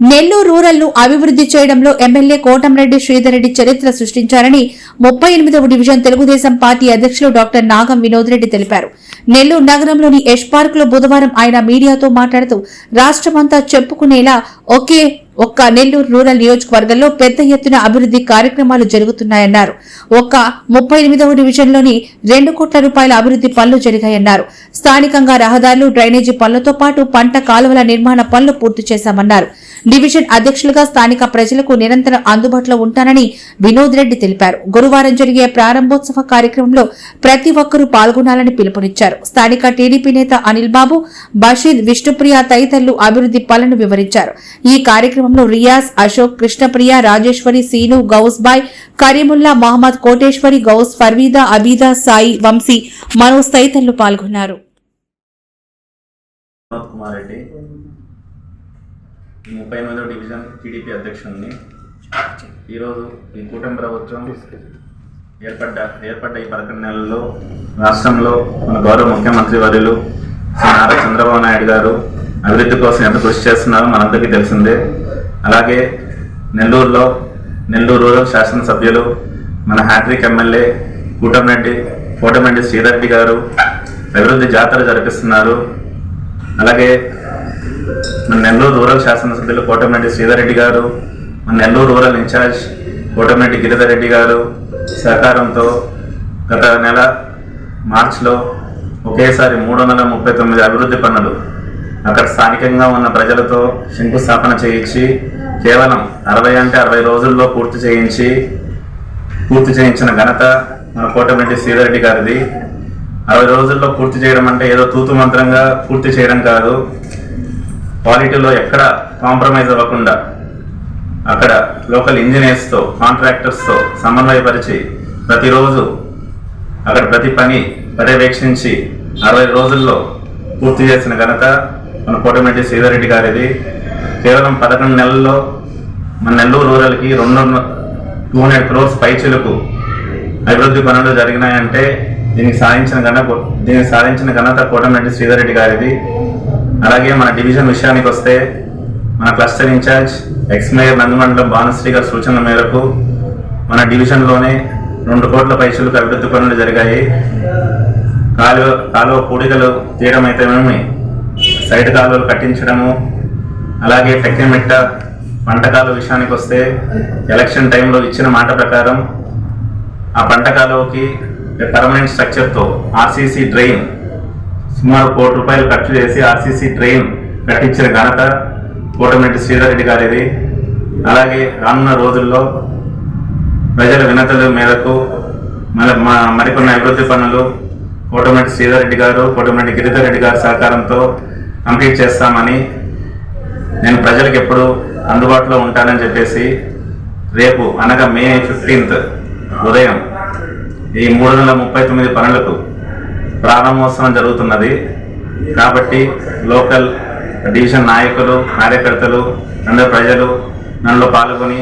నెల్లూరు రూరల్ను అభివృద్ధి చేయడంలో ఎమ్మెల్యే కోటంరెడ్డి శ్రీధర్ రెడ్డి చరిత్ర సృష్టించారని ముప్పై ఎనిమిదవ డివిజన్ తెలుగుదేశం పార్టీ అధ్యక్షులు డాక్టర్ నాగం వినోద్ రెడ్డి తెలిపారు. నెల్లూరు నగరంలోని యష్ పార్క్లో బుధవారం ఆయన మీడియాతో మాట్లాడుతూ రాష్ట్రమంతా చెప్పుకునేలా ఒకే ఒక్క నెల్లూరు రూరల్ నియోజకవర్గంలో పెద్ద ఎత్తున అభివృద్ధి కార్యక్రమాలు జరుగుతున్నాయన్నారు. ఒక్క ముప్పై ఎనిమిదవ డివిజన్లోని రెండు కోట్ల రూపాయల అభివృద్ధి పనులు జరిగాయన్నారు. స్థానికంగా రహదారులు డ్రైనేజీ పనులతో పాటు పంట కాలువల నిర్మాణ పనులు పూర్తి చేశామన్నారు. డివిజన్ అధ్యక్షులుగా స్థానిక ప్రజలకు నిరంతరం అందుబాటులో ఉంటానని వినోద్ రెడ్డి తెలిపారు. గురువారం జరిగే ప్రారంభోత్సవ కార్యక్రమంలో ప్రతి ఒక్కరూ పాల్గొనాలని పిలుపునిచ్చారు. స్థానిక టీడీపీ నేత అనిల్ బాబు బషీద్ విష్ణుప్రియ తదితరులు అభివృద్ధి పనులను వివరించారు. ఈ కార్యక్రమంలో రియాజ్ అశోక్ కృష్ణప్రియ రాజేశ్వరి సీను గౌస్బాయ్ కరీముల్లా మహమ్మద్ కోటేశ్వరి గౌస్ ఫర్వీదా అబీదా సాయి వంశీ మనోజ్ తదితరులు పాల్గొన్నారు వినోద్ కుమార్ రెడ్డి ఈ ముప్పై ఎనిమిదో డివిజన్ టీడీపీ అధ్యక్షుడిని ఈరోజు ఈ కూటమి ప్రభుత్వం ఏర్పడ్డ ఏర్పడ్డ ఈ పదకొండు నెలల్లో రాష్ట్రంలో మన గౌరవ ముఖ్యమంత్రి వర్యులు శ్రీ నారా చంద్రబాబు నాయుడు గారు అభివృద్ధి కోసం ఎంత కృషి చేస్తున్నారో మనందరికీ తెలిసిందే. అలాగే నెల్లూరులో నెల్లూరు రూరల్ శాసనసభ్యులు మన హ్యాట్రిక్ ఎమ్మెల్యే కూటమిరెడ్డి కోటమిరెడ్డి శ్రీరెడ్డి గారు అభివృద్ధి జాతర జరిపిస్తున్నారు. అలాగే మన నెల్లూరు రూరల్ శాసనసభ్యులు కోటమిరెడ్డి శ్రీధర్ రెడ్డి గారు మన నెల్లూరు రూరల్ ఇన్ఛార్జ్ కోటమిరెడ్డి గిరిధర్ రెడ్డి గారు సహకారంతో గత నెల మార్చిలో ఒకేసారి మూడు వందల ముప్పై తొమ్మిది అభివృద్ధి పనులు అక్కడ స్థానికంగా ఉన్న ప్రజలతో శంకుస్థాపన చేయించి కేవలం అరవై అంటే అరవై రోజుల్లో పూర్తి చేయించి పూర్తి చేయించిన ఘనత మన కోటమిరెడ్డి శ్రీధర్రెడ్డి గారిది. అరవై రోజుల్లో పూర్తి చేయడం అంటే ఏదో తూతు మంత్రంగా పూర్తి చేయడం కాదు. క్వాలిటీలో ఎక్కడ కాంప్రమైజ్ అవ్వకుండా అక్కడ లోకల్ ఇంజనీర్స్తో కాంట్రాక్టర్స్తో సమన్వయపరిచి ప్రతిరోజు అక్కడ ప్రతి పని పర్యవేక్షించి అరవై రోజుల్లో పూర్తి చేసిన ఘనత మన కోటమిటి శ్రీధర్ గారిది. కేవలం పదకొండు నెలల్లో మన నెల్లూరు రూరల్కి రెండు టూ హండ్రెడ్ క్రోర్స్ పైచులకు అభివృద్ధి పనులు జరిగినాయంటే దీనికి సాధించిన ఘనత దీనికి సాధించిన ఘనత కోటమిరెడ్డి శ్రీధర్ రెడ్డి గారిది. అలాగే మన డివిజన్ విషయానికి వస్తే మన cluster incharge ex mayor Nandimandalam Bhanusri గారి సూచనల మేరకు మన డివిజన్లోనే రెండు కోట్ల పైసలకు అభివృద్ధి పనులు జరిగాయి. కాలువ కాలువ పూడికలు తీయడం అయితేనేమి సైడ్ కాలువలు కట్టించడము అలాగే టెక్కిమిట్ట పంట విషయానికి వస్తే ఎలక్షన్ టైంలో ఇచ్చిన మాట ప్రకారం ఆ పంటకాలువకి పర్మనెంట్ స్ట్రక్చర్తో ఆర్సీసీ డ్రైన్ సుమారు కోటి రూపాయలు ఖర్చు చేసి ఆర్సీసీ ట్రైన్ కట్టించిన ఘనత కోటమిరెడ్డి శ్రీధర్ రెడ్డి గారిది. అలాగే రానున్న రోజుల్లో ప్రజల వినతుల మేరకు మన మా- మరికొన్ని అభివృద్ధి పనులు కోటమిరెడ్డి శ్రీధర్ రెడ్డి గారు కోటమిరెడ్డి గిరిధర్ రెడ్డి గారి సహకారంతో కంప్లీట్ చేస్తామని నేను ప్రజలకు ఎప్పుడు అందుబాటులో ఉంటానని చెప్పేసి రేపు అనగా మే ఫిఫ్టీన్త్ ఉదయం ఈ మూడు వందల ముప్పై తొమ్మిది పనులకు ప్రారంభోత్సవం జరుగుతున్నది. కాబట్టి లోకల్ డివిజన్ నాయకులు కార్యకర్తలు అందరు ప్రజలు నన్ను పాల్గొని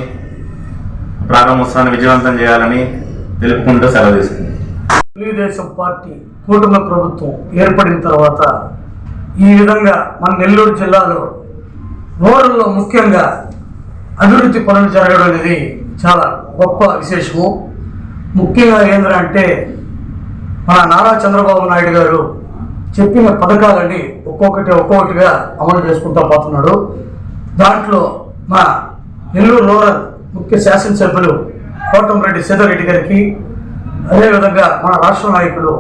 ప్రారంభోత్సవాన్ని విజయవంతం చేయాలని తెలుపుకుంటూ సెలవు తీసుకుంది తెలుగుదేశం పార్టీ కూటమి ప్రభుత్వం ఏర్పడిన తర్వాత ఈ విధంగా మన నెల్లూరు జిల్లాలో రూరల్లో ముఖ్యంగా అభివృద్ధి పనులు జరగడం అనేది చాలా గొప్ప విశేషము. ముఖ్యంగా ఏంటంటే మన నారా చంద్రబాబు నాయుడు గారు చెప్పిన పథకాలని ఒక్కొక్కటి ఒక్కొక్కటిగా అమలు చేసుకుంటూ పోతున్నాడు. దాంట్లో మా నెల్లూరు రూరల్ ముఖ్య శాసనసభ్యులు కోటంరెడ్డి సీతారెడ్డి గారికి అదేవిధంగా మన రాష్ట్ర నాయకులు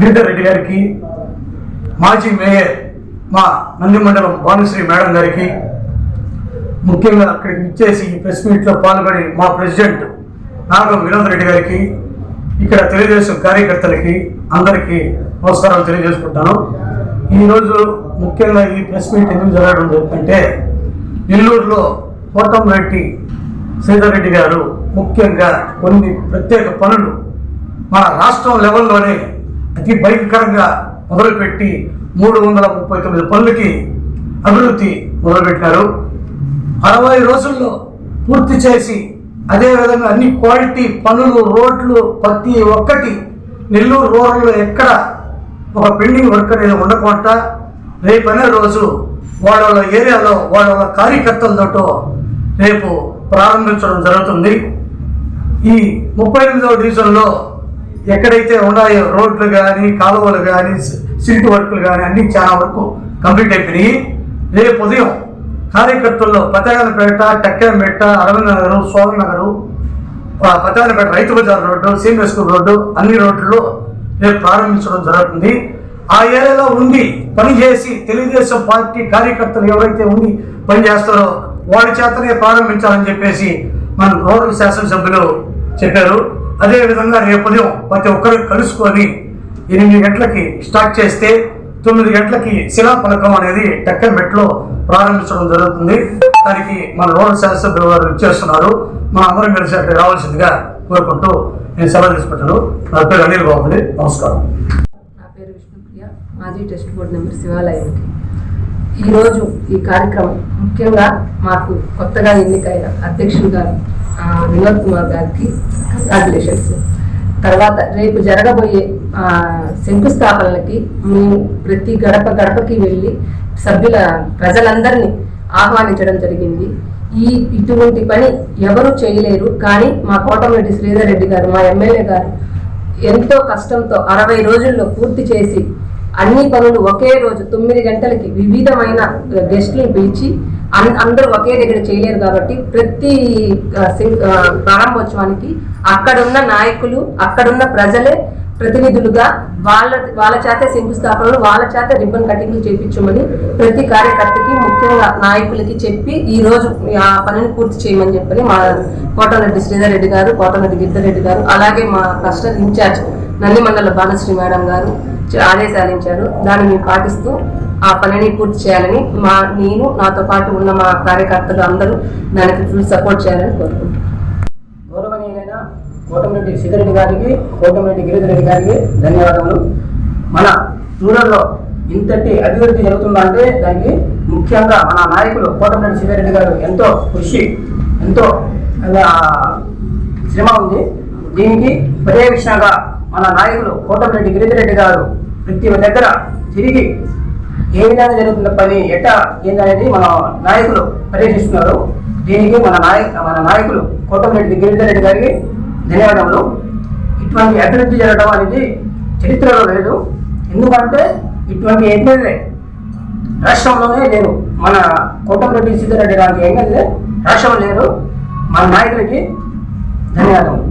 గిరిధర్ రెడ్డి గారికి మాజీ మేయర్ మా నందిమండలం భానుశ్రీ మేడం గారికి ముఖ్యంగా అక్కడికి ఇచ్చేసి ఈ ప్రెస్ మీట్లో పాల్గొని మా ప్రెసిడెంట్ నాగం వినోద్ రెడ్డి గారికి ఇక్కడ తెలుగుదేశం కార్యకర్తలకి అందరికీ నమస్కారాలు తెలియజేసుకుంటాను. ఈరోజు ముఖ్యంగా ఈ ప్రెస్ మీట్ ఎందుకు జరగడం జరుగుతుందంటే నెల్లూరులో కోటంరెడ్డి శ్రీధర్ రెడ్డి గారు ముఖ్యంగా కొన్ని ప్రత్యేక పనులు మన రాష్ట్రం లెవెల్లోనే అతి భయంకరంగా మొదలుపెట్టి మూడు వందల ముప్పై తొమ్మిది పనులకి అభివృద్ధి మొదలుపెట్టారు. అరవై రోజుల్లో పూర్తి చేసి అదేవిధంగా అన్ని క్వాలిటీ పనులు రోడ్లు ప్రతి ఒక్కటి నెల్లూరు రూరల్లో ఎక్కడ ఒక పెండింగ్ వర్క్ అనేది ఉండకుండా రేపనే రోజు వాళ్ళ ఏరియాలో వాళ్ళ కార్యకర్తలతో రేపు ప్రారంభించడం జరుగుతుంది. ఈ ముప్పై ఎనిమిదవ డివిజన్లో ఎక్కడైతే ఉన్నాయో రోడ్లు కానీ కాలువలు కానీ సిల్ట్ వర్క్లు కానీ అన్ని చాలా వరకు కంప్లీట్ అయిపోయినాయి. రేపు ఉదయం కార్యకర్తల్లో పతగానపేట టెక్కంపేట Arvind Nagar Soman Nagar Rythu Bazar road senior school road అన్ని రోడ్లలో రేపు ప్రారంభించడం జరుగుతుంది. ఆ ఏరియాలో ఉండి పనిచేసి తెలుగుదేశం పార్టీ కార్యకర్తలు ఎవరైతే ఉండి పనిచేస్తారో వాడి చేతనే ప్రారంభించాలని చెప్పేసి మన రోడ్డు శాసనసభ్యులు చెప్పారు. అదేవిధంగా రేపు ఉదయం ప్రతి ఒక్కరు కలుసుకొని ఎనిమిది గంటలకి స్టార్ట్ చేస్తే తొమ్మిది గంటలకి శిలాఫలకం అనేది టెక్కమెట్లో ప్రారంభించడం జరుగుతుంది. దానికి మన రోడ్ శాసనసభ్యులు వారు ఇచ్చేస్తున్నారు మా అందరం కలిసి అక్కడ రావాల్సిందిగా కోరుకుంటూ నేను సెలవు తీసుకుంటాను. నా పేరు అనిల్ బాబుని నమస్కారం. నా పేరు విష్ణుప్రియ. మాజీ టెస్ట్ బోర్డు నెంబర్ శివాలయానికి ఈరోజు ఈ కార్యక్రమం ముఖ్యంగా మాకు కొత్తగా ఎన్నికైన అధ్యక్షుడు గారు వినోద్ కుమార్ గారికి కంగ్రాచులేషన్స్ తర్వాత రేపు జరగబోయే శంకుస్థాపనలకి మేము ప్రతి గడప గడపకి వెళ్ళి సభ్యుల ప్రజలందరినీ ఆహ్వానించడం జరిగింది. ఈ ఇటువంటి పని ఎవరు చేయలేరు కానీ మా కోటమిరెడ్డి శ్రీధర్ రెడ్డి గారు మా ఎమ్మెల్యే గారు ఎంతో కష్టంతో అరవై రోజుల్లో పూర్తి చేసి అన్ని పనులు ఒకే రోజు తొమ్మిది గంటలకి వివిధమైన గెస్టులను పిలిచి అన్- అందరూ ఒకే దగ్గర చేయలేరు కాబట్టి ప్రతి ప్రారంభోత్సవానికి అక్కడున్న నాయకులు అక్కడున్న ప్రజలే ప్రతినిధులుగా వాళ్ళ వాళ్ళ చేత శంకుస్థాపనలు వాళ్ళ చేత రిబ్బన్ కటింగ్లు చేయించమని ప్రతి కార్యకర్తకి ముఖ్యంగా నాయకులకి చెప్పి ఈ రోజు ఆ పనిని పూర్తి చేయమని చెప్పని మా కోటమరెడ్డి శ్రీధర్ రెడ్డి గారు కోటమరెడ్డి గిద్దర్ రెడ్డి గారు అలాగే మా క్లస్టర్ ఇన్ఛార్జ్ నంది మండల బాలశ్రీ మేడం గారు చ- ఆదేశాలు ఇచ్చారు దాన్ని మేము పాటిస్తూ ఆ పనిని పూర్తి చేయాలని మా నేను నాతో పాటు ఉన్న మా కార్యకర్తలు అందరూ దానికి ఫుల్ సపోర్ట్ చేయాలని కోరుకుంటున్నాను కోటమిరెడ్డి సిద్ధిరెడ్డి గారికి కోటమిరెడ్డి గిరిధర్ రెడ్డి గారికి ధన్యవాదములు. మన రూరల్లో ఇంతటి అభివృద్ధి జరుగుతుందంటే దానికి ముఖ్యంగా మన నాయకులు కోటమిరెడ్డి సిద్ధిరెడ్డి గారు ఎంతో కృషి ఎంతో శ్రమ ఉంది. దీనికి పర్యవేక్షణగా మన నాయకులు కోటమిరెడ్డి గిరిధర్ రెడ్డి గారు ప్రతి దగ్గర తిరిగి ఏ విధంగా జరుగుతున్న పని ఎట్టా ఏందనేది మన నాయకులు పర్యవేక్షిస్తున్నారు దీనికి మన నాయ మన నాయకులు కోటమిరెడ్డి గిరిధర్ రెడ్డి గారికి ధన్యవాదములు ఇటువంటి అభివృద్ధి జరగడం అనేది చరిత్రలో లేదు. ఎందుకంటే ఇటువంటి ఎమ్మెల్యే రాష్ట్రంలోనే లేరు. మన కోటమిరెడ్డి సీతారెడ్డి గారికి ఎమ్మెల్యే రాష్ట్రంలో లేరు. మన నాయకులకి ధన్యవాదములు.